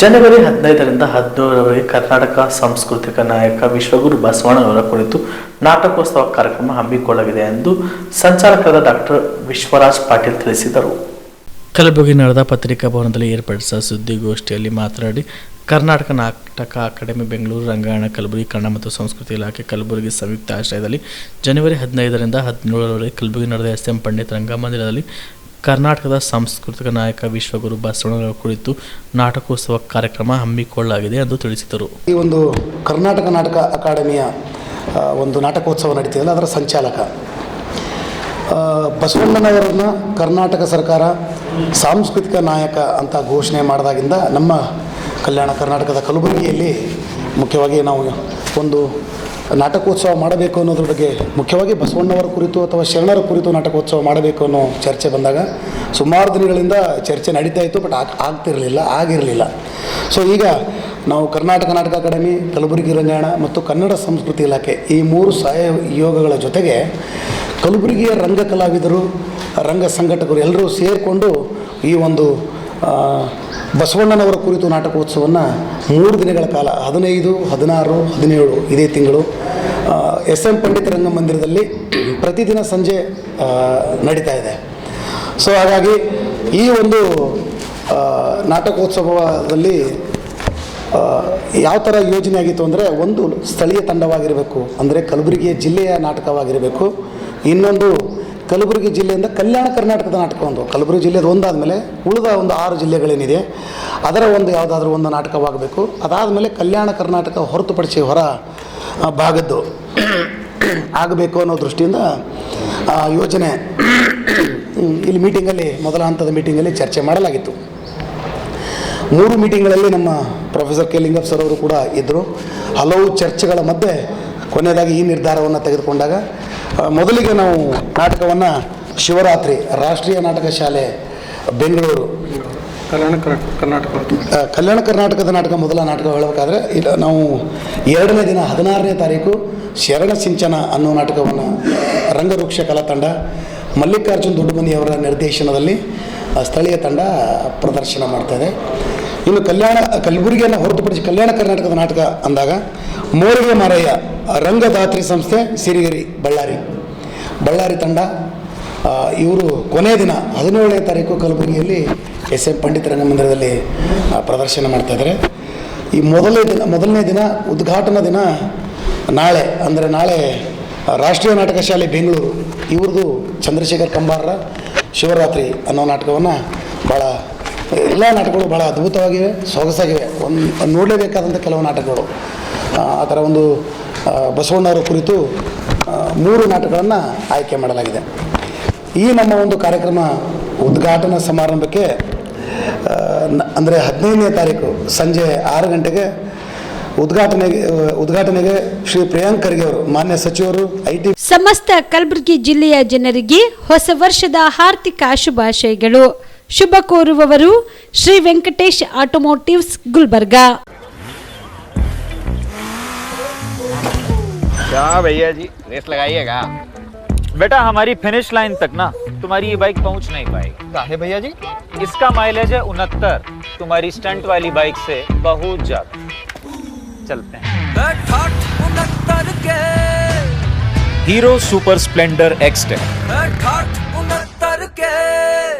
ಜನವರಿ ಹದಿನೈದರಿಂದ ಹದಿನೇಳರವರೆಗೆ ಕರ್ನಾಟಕ ಸಾಂಸ್ಕೃತಿಕ ನಾಯಕ ವಿಶ್ವಗುರು ಬಸವಣ್ಣನವರ ಕುರಿತು ನಾಟಕೋತ್ಸವ ಕಾರ್ಯಕ್ರಮ ಹಮ್ಮಿಕೊಳ್ಳಲಿದೆ ಎಂದು ಸಂಚಾಲಕರಾದ ಡಾಕ್ಟರ್ ವಿಶ್ವರಾಜ್ ಪಾಟೀಲ್ ತಿಳಿಸಿದರು. ಕಲಬುರಗಿ ನಡೆದ ಪತ್ರಿಕಾ ಭವನದಲ್ಲಿ ಏರ್ಪಡಿಸಿದ ಸುದ್ದಿಗೋಷ್ಠಿಯಲ್ಲಿ ಮಾತನಾಡಿ, ಕರ್ನಾಟಕ ನಾಟಕ ಅಕಾಡೆಮಿ ಬೆಂಗಳೂರು, ರಂಗಾಯಣ, ಕಲಬುರಗಿ, ಕನ್ನಡ ಮತ್ತು ಸಂಸ್ಕೃತಿ ಇಲಾಖೆ, ಕಲಬುರಗಿ ಸಂಯುಕ್ತ ಆಶ್ರಯದಲ್ಲಿ ಜನವರಿ ಹದಿನೈದರಿಂದ ಹದಿನೇಳರವರೆಗೆ ಕಲಬುರಗಿ ನಡೆದ ಎಸ್ ಎಂ ಪಂಡಿತ್ ರಂಗಮಂದಿರದಲ್ಲಿ ಕರ್ನಾಟಕದ ಸಾಂಸ್ಕೃತಿಕ ನಾಯಕ ವಿಶ್ವಗುರು ಬಸವಣ್ಣನವರ ಕುರಿತು ನಾಟಕೋತ್ಸವ ಕಾರ್ಯಕ್ರಮ ಹಮ್ಮಿಕೊಳ್ಳಲಾಗಿದೆ ಎಂದು ತಿಳಿಸಿದರು. ಈ ಒಂದು ಕರ್ನಾಟಕ ನಾಟಕ ಅಕಾಡೆಮಿಯ ಒಂದು ನಾಟಕೋತ್ಸವ ನಡೀತಿದೆ ಅದರ ಸಂಚಾಲಕ. ಬಸವಣ್ಣನವರನ್ನ ಕರ್ನಾಟಕ ಸರ್ಕಾರ ಸಾಂಸ್ಕೃತಿಕ ನಾಯಕ ಅಂತ ಘೋಷಣೆ ಮಾಡಿದಾಗಿಂದ ನಮ್ಮ ಕಲ್ಯಾಣ ಕರ್ನಾಟಕದ ಕಲಬುರಗಿಯಲ್ಲಿ ಮುಖ್ಯವಾಗಿ ನಾವು ಒಂದು ನಾಟಕೋತ್ಸವ ಮಾಡಬೇಕು ಅನ್ನೋದ್ರ ಬಗ್ಗೆ ಮುಖ್ಯವಾಗಿ ಬಸವಣ್ಣವರ ಕುರಿತು ಅಥವಾ ಶರಣರ ಕುರಿತು ನಾಟಕೋತ್ಸವ ಮಾಡಬೇಕು ಅನ್ನೋ ಚರ್ಚೆ ಬಂದಾಗ ಸುಮಾರು ದಿನಗಳಿಂದ ಚರ್ಚೆ ನಡೀತಾ ಇತ್ತು ಬಟ್ ಆಗ ಆಗ್ತಿರಲಿಲ್ಲ, ಆಗಿರಲಿಲ್ಲ. ಸೊ ಈಗ ನಾವು ಕರ್ನಾಟಕ ನಾಟಕ ಅಕಾಡೆಮಿ, ಕಲಬುರಗಿ ರಂಗಾಯಣ ಮತ್ತು ಕನ್ನಡ ಸಂಸ್ಕೃತಿ ಇಲಾಖೆ ಈ ಮೂರು ಸಹಯೋಗಗಳ ಜೊತೆಗೆ ಕಲಬುರಗಿಯ ರಂಗ ಕಲಾವಿದರು ರಂಗ ಸಂಘಟಕರು ಎಲ್ಲರೂ ಸೇರಿಕೊಂಡು ಈ ಒಂದು ಬಸವಣ್ಣನವರ ಕುರಿತು ನಾಟಕೋತ್ಸವವನ್ನು ಮೂರು ದಿನಗಳ ಕಾಲ, ಹದಿನೈದು, ಹದಿನಾರು, ಹದಿನೇಳು ಇದೇ ತಿಂಗಳು ಎಸ್ ಎಂ ಪಂಡಿತ ರಂಗಮಂದಿರದಲ್ಲಿ ಪ್ರತಿದಿನ ಸಂಜೆ ನಡೀತಾ ಇದೆ. ಸೊ ಹಾಗಾಗಿ ಈ ಒಂದು ನಾಟಕೋತ್ಸವದಲ್ಲಿ ಯಾವ ಥರ ಯೋಜನೆ ಆಗಿತ್ತು ಅಂದರೆ ಒಂದು ಸ್ಥಳೀಯ ತಂಡವಾಗಿರಬೇಕು, ಅಂದರೆ ಕಲಬುರಗಿಯ ಜಿಲ್ಲೆಯ ನಾಟಕವಾಗಿರಬೇಕು, ಇನ್ನೊಂದು ಕಲಬುರಗಿ ಜಿಲ್ಲೆಯಿಂದ ಕಲ್ಯಾಣ ಕರ್ನಾಟಕದ ನಾಟಕ ಒಂದು. ಕಲಬುರಗಿ ಜಿಲ್ಲೆದು ಒಂದಾದಮೇಲೆ ಉಳಿದ ಒಂದು ಆರು ಜಿಲ್ಲೆಗಳೇನಿದೆ, ಅದರ ಒಂದು ಯಾವುದಾದ್ರೂ ಒಂದು ನಾಟಕವಾಗಬೇಕು. ಅದಾದಮೇಲೆ ಕಲ್ಯಾಣ ಕರ್ನಾಟಕ ಹೊರತುಪಡಿಸಿ ಹೊರ ಭಾಗದ್ದು ಆಗಬೇಕು ಅನ್ನೋ ದೃಷ್ಟಿಯಿಂದ ಯೋಜನೆ ಇಲ್ಲಿ ಮೀಟಿಂಗಲ್ಲಿ ಮೊದಲ ಹಂತದ ಮೀಟಿಂಗಲ್ಲಿ ಚರ್ಚೆ ಮಾಡಲಾಗಿತ್ತು. ಮೂರು ಮೀಟಿಂಗ್ಗಳಲ್ಲಿ ನಮ್ಮ ಪ್ರೊಫೆಸರ್ ಕೆ. ಲಿಂಗಪ್ಪ ಸರ್ ಅವರು ಕೂಡ ಇದ್ದರು ಹಲವು ಚರ್ಚೆಗಳ ಮಧ್ಯೆ ಕೊನೆಯದಾಗಿ ಈ ನಿರ್ಧಾರವನ್ನು ತೆಗೆದುಕೊಂಡಾಗ ಮೊದಲಿಗೆ ನಾವು ನಾಟಕವನ್ನು ಶಿವರಾತ್ರಿ ರಾಷ್ಟ್ರೀಯ ನಾಟಕ ಶಾಲೆ ಬೆಂಗಳೂರು. ಕಲ್ಯಾಣ ಕರ್ನಾಟಕ ಕಲ್ಯಾಣ ಕರ್ನಾಟಕದ ನಾಟಕ ಮೊದಲ ನಾಟಕ ಹೇಳಬೇಕಾದ್ರೆ ಇಲ್ಲ ನಾವು ಎರಡನೇ ದಿನ ಹದಿನಾರನೇ ತಾರೀಕು ಶರಣ ಸಿಂಚನ ಅನ್ನೋ ನಾಟಕವನ್ನು ರಂಗವೃಕ್ಷ ಕಲಾ ತಂಡ ಮಲ್ಲಿಕಾರ್ಜುನ್ ದೊಡ್ಡಮನಿಯವರ ನಿರ್ದೇಶನದಲ್ಲಿ ಸ್ಥಳೀಯ ತಂಡ ಪ್ರದರ್ಶನ ಮಾಡ್ತಾಯಿದೆ ಇನ್ನು ಕಲ್ಯಾಣ, ಕಲಬುರಗಿಯನ್ನು ಹೊರತುಪಡಿಸಿ ಕಲ್ಯಾಣ ಕರ್ನಾಟಕದ ನಾಟಕ ಅಂದಾಗ ಮೋರಿಗೆ ಮಾರಯ್ಯ ರಂಗದಾತ್ರಿ ಸಂಸ್ಥೆ, ಸಿರಿಗೆರಿ, ಬಳ್ಳಾರಿ. ಬಳ್ಳಾರಿ ತಂಡ ಇವರು ಕೊನೆಯ ದಿನ ಹದಿನೇಳನೇ ತಾರೀಕು ಕಲಬುರಗಿಯಲ್ಲಿ ಎಸ್ ಎಂ ಪಂಡಿತ ರಂಗಮಂದಿರದಲ್ಲಿ ಪ್ರದರ್ಶನ ಮಾಡ್ತಾಯಿದ್ದಾರೆ ಈ ಮೊದಲನೇ ದಿನ ಮೊದಲನೇ ದಿನ, ಉದ್ಘಾಟನಾ ದಿನ ನಾಳೆ, ಅಂದರೆ ನಾಳೆ ರಾಷ್ಟ್ರೀಯ ನಾಟಕ ಶಾಲೆ ಬೆಂಗಳೂರು. ಇವ್ರದ್ದು ಚಂದ್ರಶೇಖರ್ ಕಂಬಾರರ ಶಿವರಾತ್ರಿ ಅನ್ನೋ ನಾಟಕವನ್ನು ಭಾಳ ಎಲ್ಲ ನಾಟಕಗಳು ಭಾಳ ಅದ್ಭುತವಾಗಿವೆ, ಸೊಗಸಾಗಿವೆ. ಒಂದು ನೋಡಲೇಬೇಕಾದಂಥ ಕೆಲವು ನಾಟಕಗಳು. ಆ ಥರ ಒಂದು ಬಸವಣ್ಣವರ ಕುರಿತು ಮೂರು ನಾಟಕಗಳನ್ನು ಆಯ್ಕೆ ಮಾಡಲಾಗಿದೆ. ಈ ನಮ್ಮ ಒಂದು ಕಾರ್ಯಕ್ರಮ ಉದ್ಘಾಟನಾ ಸಮಾರಂಭಕ್ಕೆ ಅಂದರೆ ಹದಿನೈದನೇ ತಾರೀಕು ಸಂಜೆ ಆರು ಗಂಟೆಗೆ ಉದ್ಘಾಟನೆಗೆ ಉದ್ಘಾಟನೆಗೆ ಶ್ರೀ ಪ್ರಿಯಾಂಕ್ ಖರ್ಗೆ ಅವರು, ಮಾನ್ಯ ಸಚಿವರು ಐಟಿ ಸಮಸ್ತ ಕಲಬುರಗಿ ಜಿಲ್ಲೆಯ ಜನರಿಗೆ ಹೊಸ ವರ್ಷದ ಹಾರ್ದಿಕ ಶುಭಾಶಯಗಳು. ಶುಭ ಕೋರುವವರು ಶ್ರೀ ವೆಂಕಟೇಶ್ ಆಟೋಮೋಟಿವ್ಸ್ ಗುಲ್ಬರ್ಗಾ क्या भैया जी रेस लगाइएगा बेटा हमारी फिनिश लाइन तक ना तुम्हारी ये बाइक पहुंच नहीं पाएगी काहे भैया जी इसका माइलेज है उनहत्तर तुम्हारी स्टंट वाली बाइक से बहुत ज्यादा चलते हैं हीरो सुपर स्प्लेंडर एक्सटेक